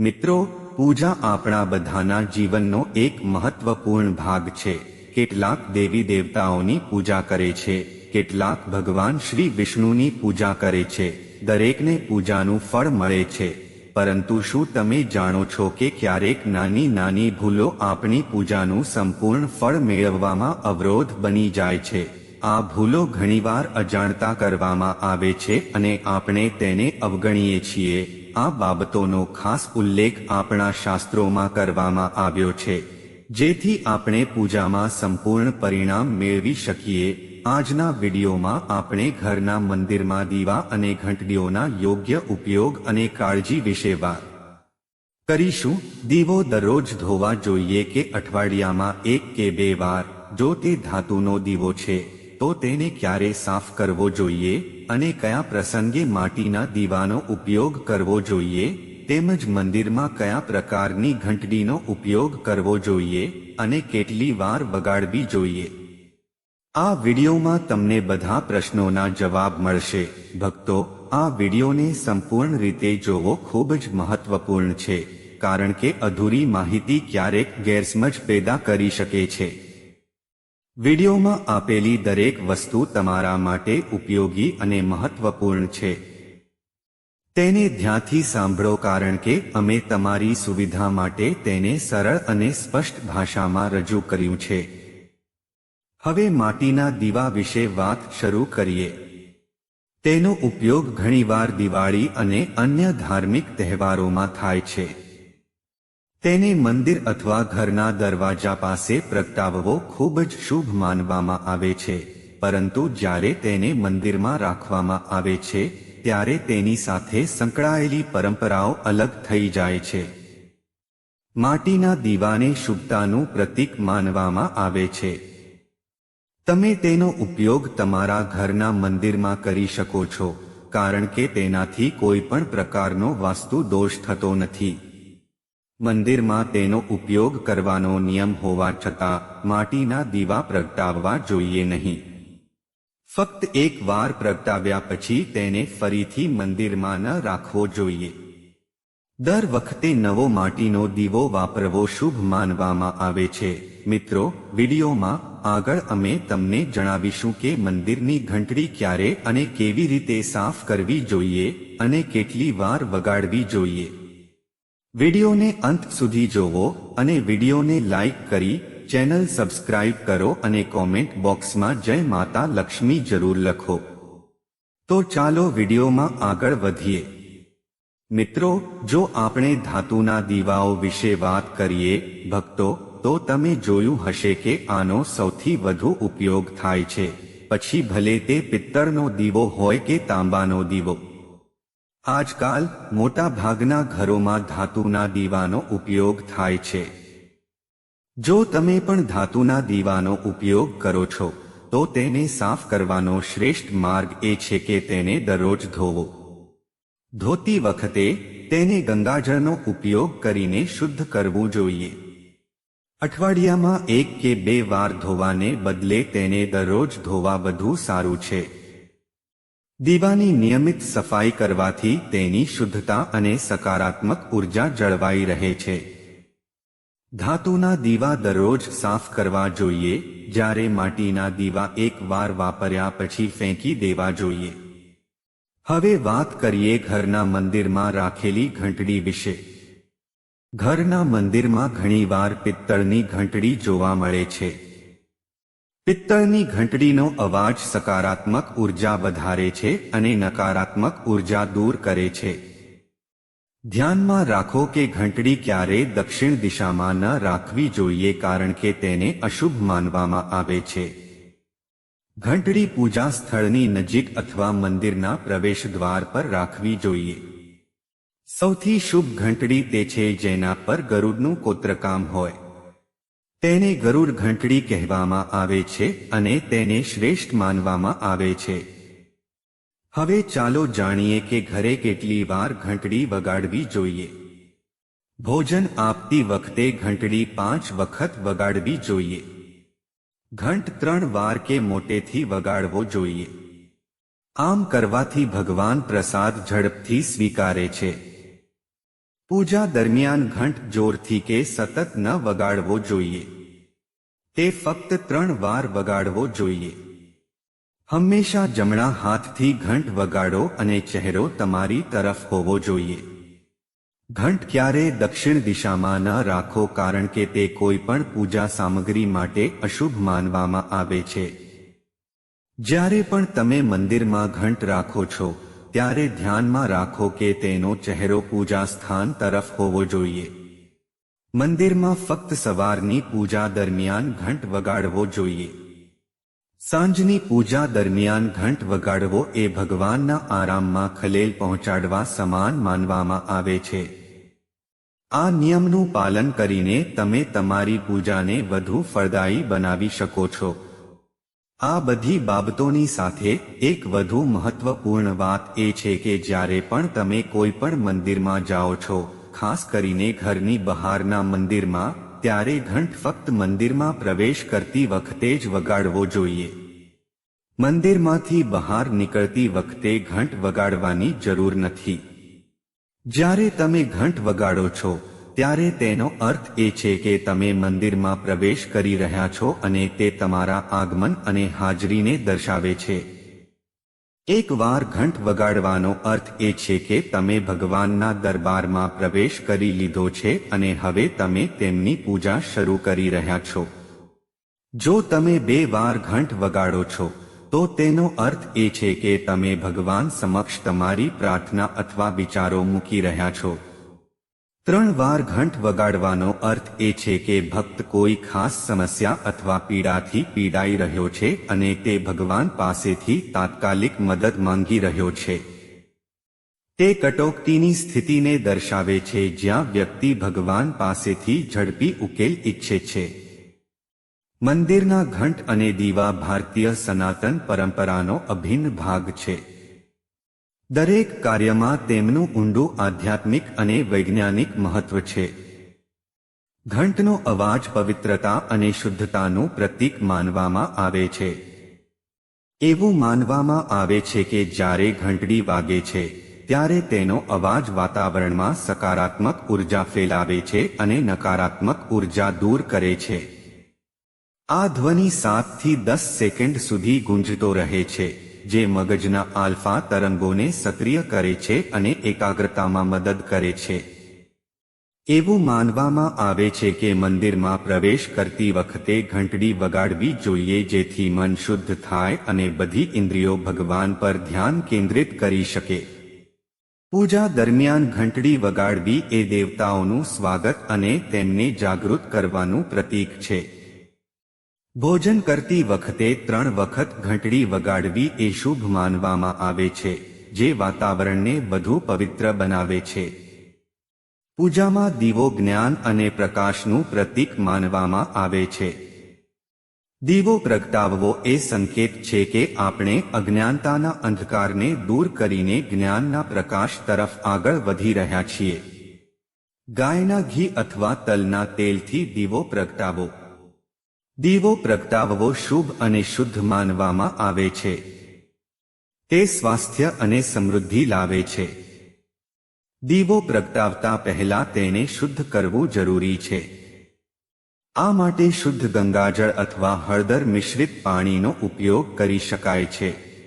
મિત્રો, પૂજા આપણા બધાના જીવનનો એક મહત્વપૂર્ણ ભાગ છે. કેટલાક દેવી દેવતાઓની પૂજા કરે છે. કેટલાક ભગવાન શ્રી વિષ્ણુની પૂજા કરે છે. દરેકને પૂજાનું ફળ મળે છે. પરંતુ શું તમે જાણો છો કે ક્યારેક નાની નાની ભૂલો આપણી પૂજાનું સંપૂર્ણ ફળ મેળવવામાં અવરોધ બની જાય છે? આ ભૂલો ઘણીવાર અજાણતા કરવામાં આવે છે અને આપણે તેને અવગણીએ છીએ. આ બાબતોનો ખાસ ઉલ્લેખ આપણા શાસ્ત્રોમાં કરવામાં આવ્યો છે. જેથી આપણે પૂજામાં સંપૂર્ણ પરિણામ મેળવી શકીએ. આજના વિડીયોમાં આપણે ઘરના મંદિરમાં દીવા અને ઘંટડીઓના યોગ્ય ઉપયોગ અને કાળજી વિશે વાત કરીશું. દીવો દરરોજ ધોવા જોઈએ કે અઠવાડિયામાં એક કે બે વાર? જો તે ધાતુનો દીવો છે તો તેને ક્યારે સાફ કરવો જોઈએ અને કયા પ્રસંગે માટીના દીવાનો ઉપયોગ કરવો જોઈએ? તેમજ મંદિરમાં કયા પ્રકારની ઘંટડીનો ઉપયોગ કરવો જોઈએ અને કેટલી વાર વગાડવી જોઈએ? આ વિડીયોમાં તમને બધા પ્રશ્નોના જવાબ મળશે. ભક્તો, આ વિડીયોને સંપૂર્ણ રીતે જોવો ખૂબ જ મહત્વપૂર્ણ છે, કારણ કે અધૂરી માહિતી ક્યારેક ગેરસમજ પેદા કરી શકે છે. વિડીયોમાં આપેલી દરેક વસ્તુ તમારા માટે ઉપયોગી અને મહત્વપૂર્ણ છે. તેને ધ્યાનથી સાંભળો કારણ કે અમે તમારી સુવિધા માટે તેને સરળ અને સ્પષ્ટ ભાષામાં રજૂ કર્યું છે. હવે માટીના દીવા વિશે વાત શરૂ કરીએ. તેનો ઉપયોગ ઘણીવાર દિવાળી અને અન્ય ધાર્મિક તહેવારોમાં થાય છે. તેને મંદિર અથવા ઘરના દરવાજા પાસે પ્રગટાવવો ખૂબ જ શુભ માનવામાં આવે છે. પરંતુ જ્યારે તેને મંદિરમાં રાખવામાં આવે છે, ત્યારે તેની સાથે સંકળાયેલી પરંપરાઓ અલગ થઈ જાય છે. માટીના દીવાને શુભતાનું પ્રતીક માનવામાં આવે છે. તમે તેનો ઉપયોગ તમારા ઘરના મંદિરમાં કરી શકો છો, કારણ કે તેનાથી કોઈ પણ પ્રકારનો વાસ્તુ દોષ થતો નથી. મંદિરમાં તેનો ઉપયોગ કરવાનો નિયમ હોવા છતાં માટીના દીવા પ્રગટાવવા જોઈએ નહીં. ફક્ત એક વાર પ્રગટાવ્યા પછી તેને ફરીથી મંદિરમાં ન રાખવો જોઈએ. દર વખતે નવો માટીનો દીવો વાપરવો શુભ માનવામાં આવે છે. મિત્રો, વિડીયોમાં આગળ અમે તમને જણાવીશું કે મંદિરની ઘંટડી ક્યારે અને કેવી રીતે સાફ કરવી જોઈએ અને કેટલી વાર વગાડવી જોઈએ. વિડીયોને અંત સુધી જોવો અને વિડીયોને લાઈક કરી ચેનલ સબસ્ક્રાઇબ કરો અને કોમેન્ટ બોક્સમાં જય માતા લક્ષ્મી જરૂર લખો. તો ચાલો વિડીયોમાં આગળ વધીએ. મિત્રો, જો આપણે ધાતુના દીવાઓ વિશે વાત કરીએ, ભક્તો, તો તમે જોયું હશે કે આનો સૌથી વધુ ઉપયોગ થાય છે. પછી ભલે તે પિત્તળનો દીવો હોય કે તાંબાનો દીવો. આજકાલ મોટા ભાગના ઘરોમાં ધાતુના દીવાનો ઉપયોગ થાય છે. જો તમે પણ ધાતુના દીવાનો ઉપયોગ કરો છો, તો તેને સાફ કરવાનો શ્રેષ્ઠ માર્ગ એ છે કે તેને દરરોજ ધોવો. ધોતી વખતે તેને ગંગાજળનો ઉપયોગ કરીને શુદ્ધ કરવું જોઈએ. અઠવાડિયામાં એક કે બે વાર ધોવાને બદલે તેને દરરોજ ધોવા વધુ સારું છે. દીવાની નિયમિત સફાઈ કરવાથી તેની શુદ્ધતા અને સકારાત્મક ઊર્જા જળવાઈ રહે છે. ધાતુના દીવા દરરોજ સાફ કરવા જોઈએ, જ્યારે માટીના દીવા એક વાર વાપર્યા પછી ફેંકી દેવા જોઈએ. હવે વાત કરીએ ઘરના મંદિરમાં રાખેલી ઘંટડી વિશે. ઘરના મંદિરમાં ઘણીવાર પિત્તળની ઘંટડી જોવા મળે છે. પિત્તળની ઘંટડીનો અવાજ સકારાત્મક ઊર્જા વધારે છે અને નકારાત્મક ઊર્જા દૂર કરે છે. ધ્યાનમાં રાખો કે ઘંટડી ક્યારે દક્ષિણ દિશામાં ન રાખવી જોઈએ કારણ કે તેને અશુભ માનવામાં આવે છે. ઘંટડી પૂજા સ્થળની નજીક અથવા મંદિરના પ્રવેશ દ્વાર પર રાખવી જોઈએ. સૌથી શુભ ઘંટડી તે છે જેના પર ગરુડનું કોત્રકામ હોય. તેને ગરુડ ઘંટડી કહેવામાં આવે છે અને તેને શ્રેષ્ઠ માનવામાં આવે છે. હવે ચાલો જાણીએ કે ઘરે કેટલી વાર ઘંટડી વગાડવી જોઈએ. ભોજન આપતી વખતે ઘંટડી પાંચ વખત વગાડવી જોઈએ. ઘંટ ત્રણ વાર કે મોટેથી વગાડવો જોઈએ. આમ કરવાથી ભગવાન પ્રસાદ ઝડપથી સ્વીકારે છે. પૂજા દરમિયાન ઘંટ જોરથી કે સતત ન વગાડવો જોઈએ. તે ફક્ત ત્રણ વાર વગાડવો જોઈએ. હંમેશા જમણા હાથથી ઘંટ વગાડો અને ચહેરો તમારી તરફ હોવો જોઈએ. ઘંટ ક્યારે દક્ષિણ દિશામાં ન રાખો કારણ કે તે કોઈ પણ પૂજા સામગ્રી માટે અશુભ માનવામાં આવે છે. જ્યારે પણ તમે મંદિરમાં ઘંટ રાખો છો ત્યારે ધ્યાનમાં રાખો કે તેનો ચહેરો પૂજા સ્થાન તરફ હોવો જોઈએ. મંદિરમાં ફક્ત સવારની પૂજા દરમિયાન ઘંટ વગાડવો જોઈએ. સાંજની પૂજા દરમિયાન ઘંટ વગાડવો એ ભગવાનના આરામમાં ખલેલ પહોંચાડવા સમાન માનવામાં આવે છે. આ નિયમનું પાલન કરીને તમે તમારી પૂજાને વધુ ફળદાયી બનાવી શકો છો. આ બધી બાબતોની સાથે એક વધુ મહત્વપૂર્ણ વાત એ છે કે જ્યારે પણ તમે કોઈ પણ મંદિરમાં જાઓ છો, ખાસ કરીને ઘરની બહારના મંદિરમાં, ત્યારે ઘંટ ફક્ત મંદિરમાં પ્રવેશ કરતી વખતે જ વગાડવો જોઈએ. મંદિરમાંથી બહાર નીકળતી વખતે ઘંટ વગાડવાની જરૂર નથી. જ્યારે તમે ઘંટ વગાડો છો ત્યારે તેનો અર્થ એ છે કે તમે મંદિરમાં પ્રવેશ કરી રહ્યા છો અને તે તમારા આગમન અને હાજરીને દર્શાવે છે. એક વાર ઘંટ વગાડવાનો અર્થ એ છે કે તમે ભગવાનના દરબારમાં પ્રવેશ કરી લીધો છે અને હવે તમે તેમની પૂજા શરૂ કરી રહ્યા છો. જો તમે બે વાર ઘંટ વગાડો છો, તો તેનો અર્થ એ છે કે તમે ભગવાન સમક્ષ તમારી પ્રાર્થના અથવા વિચારો મૂકી રહ્યા છો. ત્રણ વાર ઘંટ વગાડવાનો અર્થ એ છે કે ભક્ત કોઈ ખાસ સમસ્યા અથવા પીડાથી પીડાઈ રહ્યો છે અને તે ભગવાન પાસેથી તાત્કાલિક મદદ માંગી રહ્યો છે. તે કટોકટીની સ્થિતિને દર્શાવે છે જ્યાં વ્યક્તિ ભગવાન પાસેથી ઝડપી ઉકેલ ઈચ્છે છે. મંદિરના ઘંટ અને દીવા ભારતીય સનાતન પરંપરાનો અભિન્ન ભાગ છે. દરેક કાર્યમાં તેમનું ઊંડું આધ્યાત્મિક અને વૈજ્ઞાનિક મહત્વ છે. ઘંટનો અવાજ પવિત્રતા અને શુદ્ધતાનું પ્રતીક માનવામાં આવે છે. એવું માનવામાં આવે છે કે જ્યારે ઘંટડી વાગે છે, ત્યારે તેનો અવાજ વાતાવરણમાં સકારાત્મક ઊર્જા ફેલાવે છે અને નકારાત્મક ઊર્જા દૂર કરે છે. આ ધ્વનિ સાતથી દસ સેકન્ડ સુધી ગુંજતો રહે છે. જે મગજના આલ્ફા તરંગોને સક્રિય કરે છે અને એકાગ્રતામાં મદદ કરે છે. એવું માનવામાં આવે છે કે મંદિરમાં પ્રવેશ કરતી વખતે ઘંટડી વગાડવી જોઈએ જેથી મન શુદ્ધ થાય અને બધી ઇન્દ્રિયો ભગવાન પર ધ્યાન કેન્દ્રિત કરી શકે. પૂજા દરમિયાન ઘંટડી વગાડવી એ દેવતાઓનું સ્વાગત અને તેમને જાગૃત કરવાનું પ્રતીક છે. ભોજન કરતી વખતે ત્રણ વખત ઘંટડી વગાડવી એ શુભ માનવામાં આવે છે, જે વાતાવરણને વધુ પવિત્ર બનાવે છે. પૂજામાં દીવો જ્ઞાન અને પ્રકાશનું પ્રતીક માનવામાં આવે છે. દીવો પ્રગટાવવો એ સંકેત છે કે આપણે અજ્ઞાનતાના અંધકારને દૂર કરીને જ્ઞાનના પ્રકાશ તરફ આગળ વધી રહ્યા છીએ. ગાયના ઘી અથવા તલના તેલથી દીવો પ્રગટાવો. દીવો પ્રગટાવવો શુભ અને શુદ્ધ માનવામાં આવે છે. તે સ્વાસ્થ્ય અને સમૃદ્ધિ લાવે છે. દીવો પ્રગટાવતા પહેલા તેને શુદ્ધ કરવું જરૂરી છે. આ માટે શુદ્ધ ગંગાજળ અથવા હળદર મિશ્રિત પાણીનો ઉપયોગ કરી શકાય છે.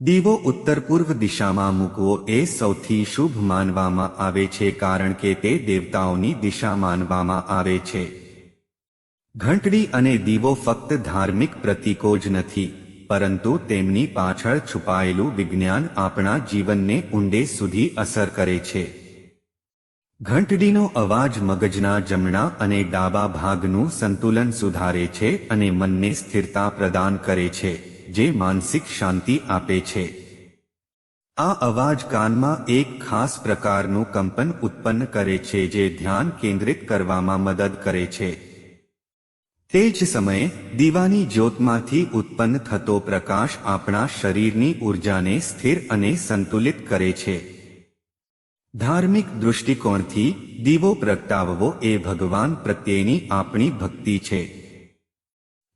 દીવો ઉત્તર પૂર્વ દિશામાં મૂકવો એ સૌથી શુભ માનવામાં આવે છે કારણ કે તે દેવતાઓની દિશા માનવામાં આવે છે. ઘંટડી અને દીવો ફક્ત ધાર્મિક પ્રતીકો જ નથી, પરંતુ તેમની પાછળ છુપાયેલું વિજ્ઞાન આપણા જીવનને ઊંડે સુધી અસર કરે છે. ઘંટડીનો અવાજ મગજના જમણા અને ડાબા ભાગનું સંતુલન સુધારે છે અને મનને સ્થિરતા પ્રદાન કરે છે, જે માનસિક શાંતિ આપે છે. આ અવાજ કાનમાં એક ખાસ પ્રકારનું કંપન ઉત્પન્ન કરે છે જે ધ્યાન કેન્દ્રિત કરવામાં મદદ કરે છે. તે જ સમયે દીવાની જ્યોતમાંથી ઉત્પન્ન થતો પ્રકાશ આપણા શરીરની ઉર્જાને સ્થિર અને સંતુલિત કરે છે. ધાર્મિક દૃષ્ટિકોણથી દીવો પ્રગટાવવો એ ભગવાન પ્રત્યેની આપણી ભક્તિ છે.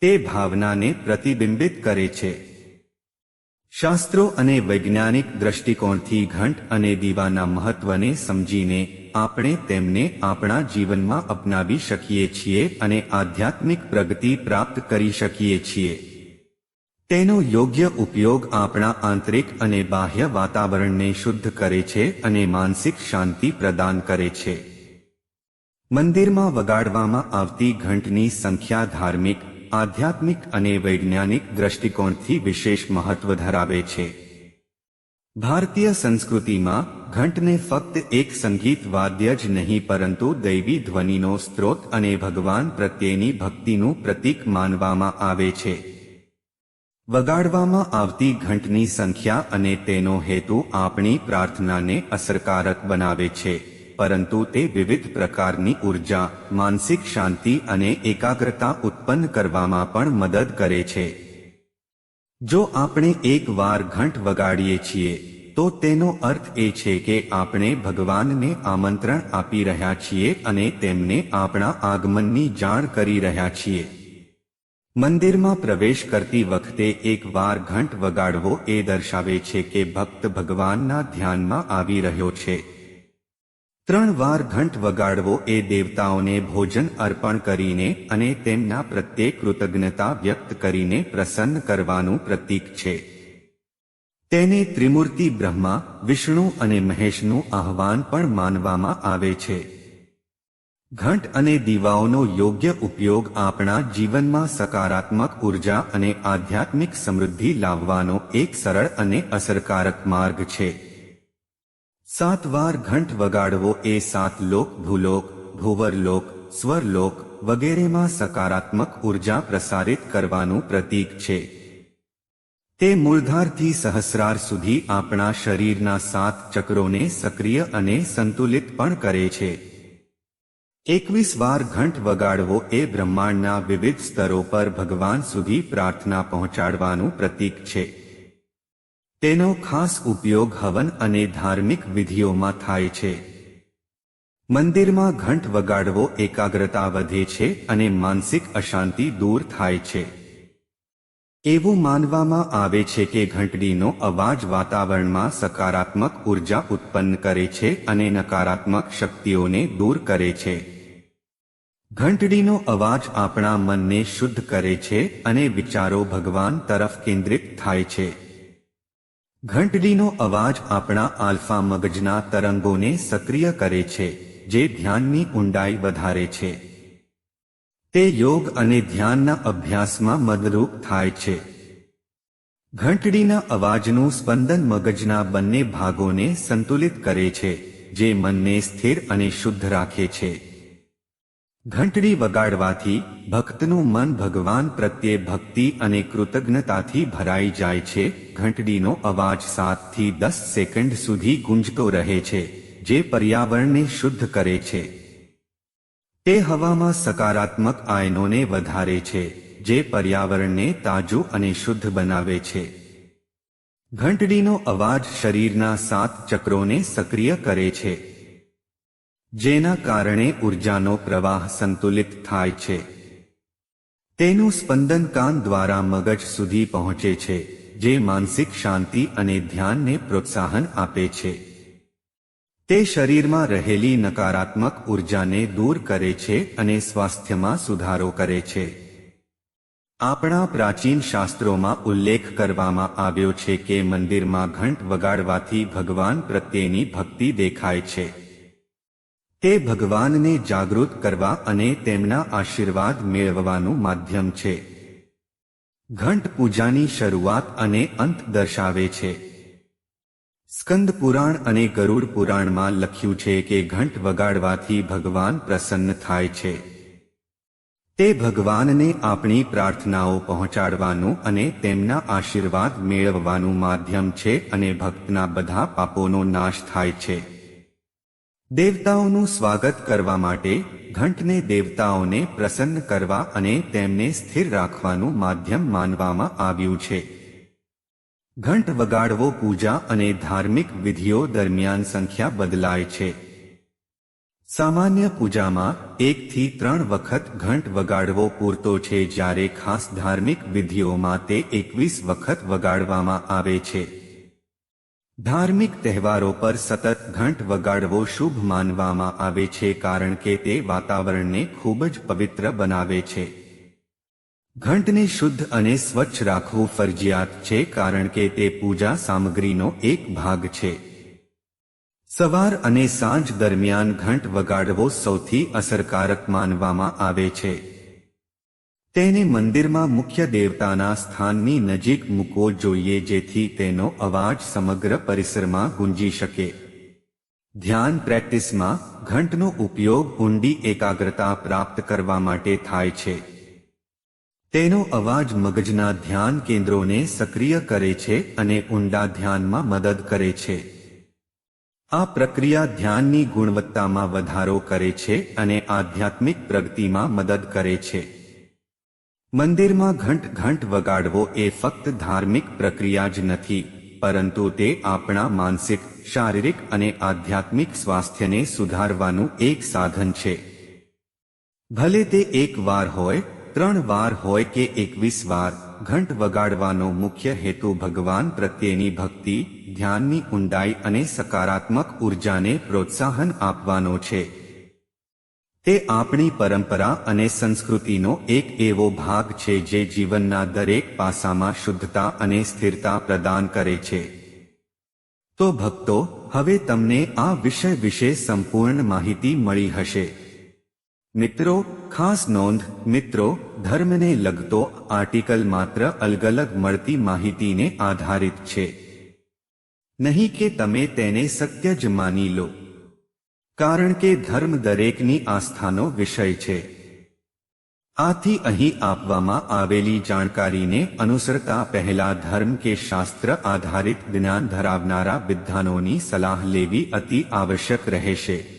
તે ભાવનાને પ્રતિબિંબિત કરે છે. શાસ્ત્રો અને વૈજ્ઞાનિક દ્રષ્ટિકોણથી ઘંટ અને દીવાના મહત્વને સમજીને આપણે તેમને આપણા જીવનમાં અપનાવી શકીએ છીએ અને આધ્યાત્મિક પ્રગતિ પ્રાપ્ત કરી શકીએ છીએ. તેનો યોગ્ય ઉપયોગ આપણા આંતરિક અને બાહ્ય વાતાવરણને શુદ્ધ કરે છે અને માનસિક શાંતિ પ્રદાન કરે છે. મંદિરમાં વગાડવામાં આવતી ઘંટની સંખ્યા ધાર્મિક, આધ્યાત્મિક અને વૈજ્ઞાનિક દ્રષ્ટિકોણથી વિશેષ મહત્વ ધરાવે છે. ભારતીય સંસ્કૃતિમાં ઘંટને ફક્ત એક સંગીત વાદ્ય જ નહીં, પરંતુ દૈવી ધ્વનિનો સ્ત્રોત અને ભગવાન પ્રત્યેની ભક્તિનું પ્રતીક માનવામાં આવે છે. વગાડવામાં આવતી ઘંટની સંખ્યા અને તેનો હેતુ આપણી પ્રાર્થનાને અસરકારક બનાવે છે, પરંતુ તે વિવિધ પ્રકારની ઊર્જા, માનસિક શાંતિ અને એકાગ્રતા ઉત્પન્ન કરવામાં પણ મદદ કરે છે. જો આપણે એક વાર ઘંટ વગાડીએ છીએ, તો તેનો અર્થ એ છે કે આપણે ભગવાનને આમંત્રણ આપી રહ્યા છીએ અને તેમને આપણા આગમનની જાણ કરી રહ્યા છીએ. મંદિરમાં પ્રવેશ કરતી વખતે એક વાર ઘંટ વગાડવો એ દર્શાવે છે કે ભક્ત ભગવાનના ધ્યાનમાં આવી રહ્યો છે. ત્રણ વાર ઘંટ વગાડવો એ દેવતાઓને ભોજન અર્પણ કરીને અને તેમના પ્રત્યે કૃતજ્ઞતા વ્યક્ત કરીને પ્રસન્ન કરવાનું પ્રતીક છે. તેને ત્રિમૂર્તિ બ્રહ્મા, વિષ્ણુ અને મહેશનું આહવાન પણ માનવામાં આવે છે. ઘંટ અને દીવાઓનો યોગ્ય ઉપયોગ આપણા જીવનમાં સકારાત્મક ઊર્જા અને આધ્યાત્મિક સમૃદ્ધિ લાવવાનો એક સરળ અને અસરકારક માર્ગ છે. સાત વાર ઘંટ વગાડવો એ સાત લોક, ભૂલોક, ભૂવરલોક, સ્વરલોક વગેરેમાં સકારાત્મક ઊર્જા પ્રસારિત કરવાનું પ્રતીક છે. તે મૂળધારથી સહસ્રાર સુધી આપણા શરીરના સાત ચક્રોને સક્રિય અને સંતુલિત પણ કરે છે. એકવીસ વાર ઘંટ વગાડવો એ બ્રહ્માંડના વિવિધ સ્તરો પર ભગવાન સુધી પ્રાર્થના પહોંચાડવાનું પ્રતીક છે. તેનો ખાસ ઉપયોગ હવન અને ધાર્મિક વિધિઓમાં થાય છે. મંદિરમાં ઘંટ વગાડવો એકાગ્રતા વધે છે અને માનસિક અશાંતિ દૂર થાય છે. એવું માનવામાં આવે છે કે ઘંટડીનો અવાજ વાતાવરણમાં સકારાત્મક ઊર્જા ઉત્પન્ન કરે છે અને નકારાત્મક શક્તિઓને દૂર કરે છે. ઘંટડીનો અવાજ આપણા મનને શુદ્ધ કરે છે અને વિચારો ભગવાન તરફ કેન્દ્રિત થાય છે. ઘંટડીનો અવાજ આપણા આલ્ફા મગજના તરંગોને સક્રિય કરે છે, જે ધ્યાનની ઊંડાઈ વધારે છે. તે યોગ અને ધ્યાનના અભ્યાસમાં મદરૂપ થાય છે. ઘંટડીના અવાજનું સ્પંદન મગજના બંને ભાગોને સંતુલિત કરે છે, જે મનને સ્થિર અને શુદ્ધ રાખે છે. ઘંટડી વગાડવાથી ભક્તનું મન ભગવાન પ્રત્યે ભક્તિ અને કૃતજ્ઞતાથી ભરાઈ જાય છે. ઘંટડીનો અવાજ સાતથી દસ સેકન્ડ સુધી ગુંજતો રહે છે, જે પર્યાવરણને શુદ્ધ કરે છે. તે હવામાં સકારાત્મક આયનોને વધારે છે, જે પર્યાવરણને તાજું અને શુદ્ધ બનાવે છે. ઘંટડીનો અવાજ શરીરના સાત ચક્રોને સક્રિય કરે છે. જેના કારણે ઉર્જાનો પ્રવાહ સંતુલિત થાય છે. તેનું સ્પંદન કાન દ્વારા મગજ સુધી પહોંચે છે, જે માનસિક શાંતિ અને ધ્યાનને પ્રોત્સાહન આપે છે. તે શરીરમાં રહેલી નકારાત્મક ઉર્જાને દૂર કરે છે અને સ્વાસ્થ્યમાં સુધારો કરે છે. આપણા પ્રાચીન શાસ્ત્રોમાં ઉલ્લેખ કરવામાં આવ્યો છે કે મંદિરમાં ઘંટ વગાડવાથી ભગવાન પ્રત્યેની ભક્તિ દેખાય છે. તે ભગવાનને જાગૃત કરવા અને તેમના આશીર્વાદ મેળવવાનું માધ્યમ છે. ઘંટ પૂજાની શરૂઆત અને અંત દર્શાવે છે. સ્કંદ પુરાણ અને ગરુડ પુરાણમાં લખ્યું છે કે ઘંટ વગાડવાથી ભગવાન પ્રસન્ન થાય છે. તે ભગવાનને આપણી પ્રાર્થનાઓ પહોંચાડવાનું અને તેમના આશીર્વાદ મેળવવાનું માધ્યમ છે અને ભક્તના બધા પાપોનો નાશ થાય છે. દેવતાઓનું સ્વાગત કરવા માટે ઘંટને દેવતાઓને પ્રસન્ન કરવા અને તેમને સ્થિર રાખવાનું માધ્યમ માનવામાં આવ્યું છે. ઘંટ વગાડવો પૂજા અને ધાર્મિક વિધિઓ દરમિયાન સંખ્યા બદલાય છે. સામાન્ય પૂજામાં એકથી ત્રણ વખત ઘંટ વગાડવો પૂરતો છે જ્યારે ખાસ ધાર્મિક વિધિઓમાં તે એકવીસ વખત વગાડવામાં આવે છે. ધાર્મિક તહેવારો પર સતત ઘંટ વગાડવો શુભ માનવામાં આવે છે કારણ કે તે વાતાવરણને ખૂબ જ પવિત્ર બનાવે છે. ઘંટને શુદ્ધ અને સ્વચ્છ રાખવું ફરજિયાત છે કારણ કે તે પૂજા સામગ્રીનો એક ભાગ છે. સવાર અને સાંજ દરમિયાન ઘંટ વગાડવો સૌથી અસરકારક માનવામાં આવે છે. તેને મંદિરમાં મુખ્ય દેવતાના સ્થાનની નજીક મૂકવો જોઈએ જેથી તેનો અવાજ સમગ્ર પરિસરમાં ગુંજી શકે. ધ્યાન પ્રેક્ટિસમાં ઘંટનો ઉપયોગ ઊંડી એકાગ્રતા પ્રાપ્ત કરવા માટે થાય છે. તેનો અવાજ મગજના ધ્યાન કેન્દ્રોને સક્રિય કરે છે અને ઊંડા ધ્યાનમાં મદદ કરે છે. આ પ્રક્રિયા ધ્યાનની ગુણવત્તામાં વધારો કરે છે અને આધ્યાત્મિક પ્રગતિમાં મદદ કરે છે. મંદિરમાં ઘંટ ઘંટ વગાડવો એ ફક્ત ધાર્મિક પ્રક્રિયા જ નથી, પરંતુ તે આપણા માનસિક, શારીરિક અને આધ્યાત્મિક સ્વાસ્થ્યને સુધારવાનું એક સાધન છે. ભલે તે એક વાર હોય, ત્રણ વાર હોય કે એકવીસ વાર, ઘંટ વગાડવાનો મુખ્ય હેતુ ભગવાન પ્રત્યેની ભક્તિ, ધ્યાનની ઊંડાઈ અને સકારાત્મક ઉર્જાને પ્રોત્સાહન આપવાનો છે. તે આપણી પરંપરા અને સંસ્કૃતિનો એક એવો ભાગ છે જે જીવનના દરેક પાસામાં શુદ્ધતા અને સ્થિરતા પ્રદાન કરે છે. તો ભક્તો, હવે તમને આ વિષય વિશે સંપૂર્ણ માહિતી મળી હશે. મિત્રો, ખાસ નોંધ, મિત્રો, ધર્મને લગતો આર્ટિકલ માત્ર અલગ અલગ મળતી માહિતીને આધારિત છે. નહીં કે તમે તેને સત્ય જ માની લો. કારણ કે ધર્મ દરેકની આસ્થાનો વિષય છે. આથી અહીં આપવામાં આવેલી જાણકારીને અનુસરતા પહેલા ધર્મ કે શાસ્ત્ર આધારિત જ્ઞાન ધરાવનારા વિદ્વાનોની સલાહ લેવી અતિ આવશ્યક રહેશે.